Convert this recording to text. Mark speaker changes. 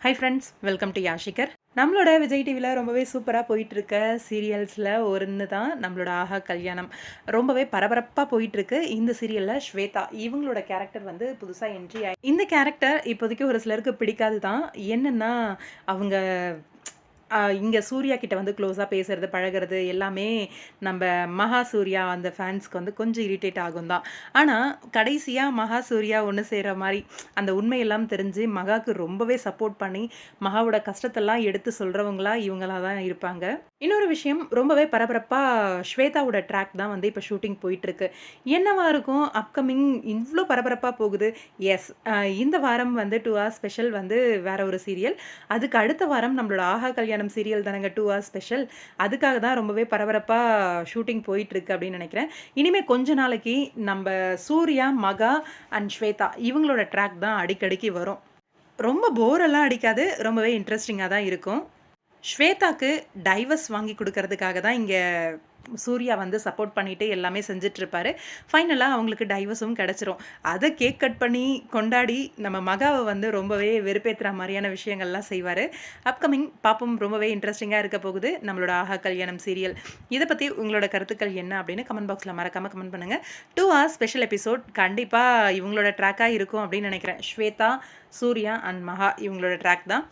Speaker 1: High friends welcome to யாஷிகர் நம்மளோட விஜய் டிவியில் ரொம்பவே சூப்பராக போயிட்டுருக்க சீரியல்ஸில் ஒன்று தான் நம்மளோட ஆஹா கல்யாணம். ரொம்பவே பரபரப்பாக போயிட்டுருக்கு இந்த சீரியலில் ஸ்வேதா. இவங்களோட கேரக்டர் வந்து புதுசாக என்ட்ரி ஆகி இந்த கேரக்டர் இப்போதைக்கு ஒரு சிலருக்கு பிடிக்காது தான் என்னென்னா அவங்க இங்கே சூர்யா கிட்ட வந்து க்ளோஸாக பேசுறது பழகுறது எல்லாமே நம்ம மகா சூர்யா அந்த ஃபேன்ஸ்க்கு வந்து கொஞ்சம் இரிட்டேட் ஆகும் தான் ஆனால் கடைசியாக மகா சூர்யா ஒன்று செய்கிற மாதிரி அந்த உண்மையெல்லாம் தெரிஞ்சு மகாவுக்கு ரொம்பவே சப்போர்ட் பண்ணி மகாவோட கஷ்டத்தெல்லாம் எடுத்து சொல்கிறவங்களா இவங்களாக தான் இருப்பாங்க. இன்னொரு விஷயம் ரொம்பவே பரபரப்பாக ஸ்வேதாவோட ட்ராக் தான் வந்து இப்போ ஷூட்டிங் போயிட்டுருக்கு. என்னவா இருக்கும்? அப்கமிங் இவ்வளோ பரபரப்பாக போகுது. எஸ் இந்த வாரம் வந்து டூ ஹவர்ஸ் ஸ்பெஷல் வந்து வேற ஒரு சீரியல் அதுக்கு அடுத்த வாரம் நம்மளோட ஆஹா கல்யாணம் சீரியல் தானங்க டூ ஹவர்ஸ் ஸ்பெஷல் அதுக்காக தான் ரொம்பவே பரபரப்பாக ஷூட்டிங் போயிட்டுருக்கு அப்படின்னு நினைக்கிறேன். இனிமேல் கொஞ்ச நாளைக்கு நம்ம சூர்யா மகா அண்ட் ஸ்வேதா இவங்களோட ட்ராக் தான் அடிக்கடிக்கு வரும். ரொம்ப போரெல்லாம் அடிக்காது ரொம்பவே இன்ட்ரெஸ்டிங்காக தான் இருக்கும். ஸ்வேதாக்கு டைவர்ஸ் வாங்கி கொடுக்கறதுக்காக தான் இங்கே சூர்யா வந்து சப்போர்ட் பண்ணிட்டு எல்லாமே செஞ்சிட்ருப்பாரு ஃபைனலாக அவங்களுக்கு டைவர்ஸும் கிடச்சிரும். அதை கேக் கட் பண்ணி கொண்டாடி நம்ம மகாவை வந்து ரொம்பவே வெறுப்பேற்றுற மாதிரியான விஷயங்கள்லாம் செய்வார். அப்கமிங் பாப்பம் ரொம்பவே இன்ட்ரெஸ்டிங்காக இருக்க போகுது. நம்மளோட ஆஹா கல்யாணம் சீரியல் இதை பற்றி உங்களோட கருத்துக்கள் என்ன அப்படின்னு கமெண்ட் பாக்ஸில் மறக்காமல் கமெண்ட் பண்ணுங்கள் டூ ஹவர்ஸ் ஸ்பெஷல் எபிசோட் கண்டிப்பாக இவங்களோட ட்ராக்காக இருக்கும் அப்படின்னு நினைக்கிறேன். ஸ்வேதா சூர்யா அண்ட் மகா இவங்களோட ட்ராக் தான்.